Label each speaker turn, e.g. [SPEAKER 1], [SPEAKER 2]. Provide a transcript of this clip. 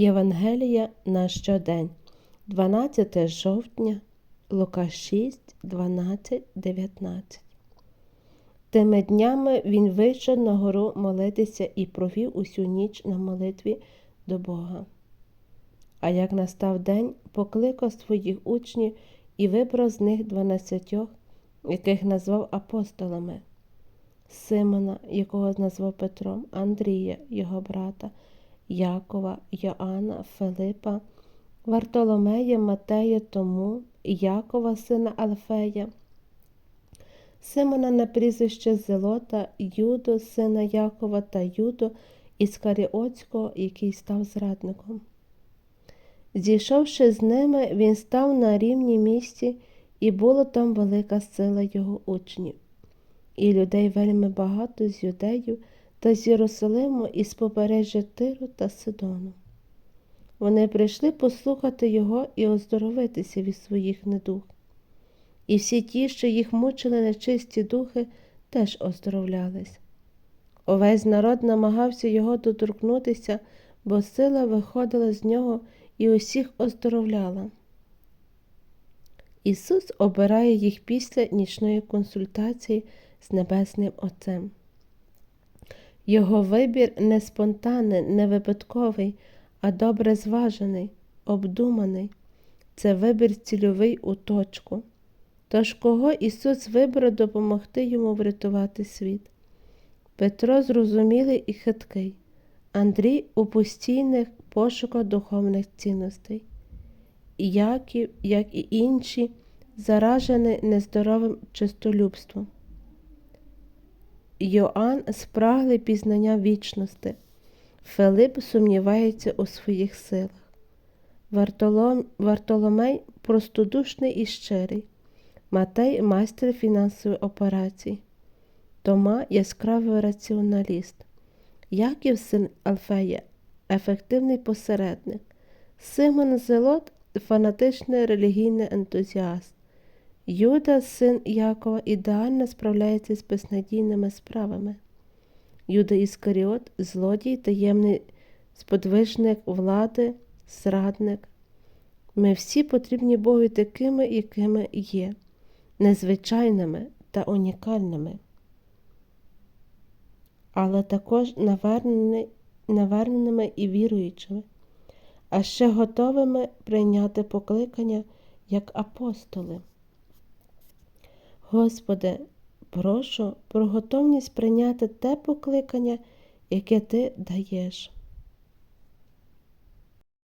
[SPEAKER 1] Євангелія на щодень, 12 жовтня, Лука 6, 12, 19. Тими днями він вийшов на гору молитися і провів усю ніч на молитві до Бога. А як настав день, покликав своїх учнів і вибрав з них дванадцятьох, яких назвав апостолами. Симона, якого назвав Петром, Андрія, його брата, Якова, Йоанна, Филипа, Вартоломея, Матея, Тому, Якова, сина Алфея, Симона на прізвище Зелота, Юду, сина Якова та Юду Іскаріотського, який став зрадником. Зійшовши з ними, він став на рівні місці, і було там велика сила його учнів, і людей вельми багато з юдею та з Єрусалиму і з побережжя Тиру та Сидону. Вони прийшли послухати його і оздоровитися від своїх недуг. І всі ті, що їх мучили нечисті духи, теж оздоровлялись. Увесь народ намагався його доторкнутися, бо сила виходила з нього і усіх оздоровляла. Ісус обирає їх після нічної консультації з Небесним Отцем. Його вибір не спонтанний, не випадковий, а добре зважений, обдуманий. Це вибір цільовий у точку. Тож кого Ісус вибрав допомогти йому врятувати світ? Петро зрозумілий і хиткий, Андрій у постійних пошуках духовних цінностей. Яків, як і інші, заражений нездоровим чистолюбством. Йоанн спраглий пізнання вічності. Филип сумнівається у своїх силах. Вартолом... Вартоломей простодушний і щирий. Матей майстер фінансової операцій. Тома яскравий раціоналіст. Яків син Алфея ефективний посередник. Симон Зелот фанатичний релігійний ентузіаст. Юда, син Якова, ідеально справляється з безнадійними справами. Юда Іскаріот злодій, таємний сподвижник влади, зрадник. Ми всі потрібні Богу такими, якими є, незвичайними та унікальними, але також наверненими і віруючими, а ще готовими прийняти покликання як апостоли. Господи, прошу про готовність прийняти те покликання, яке Ти даєш.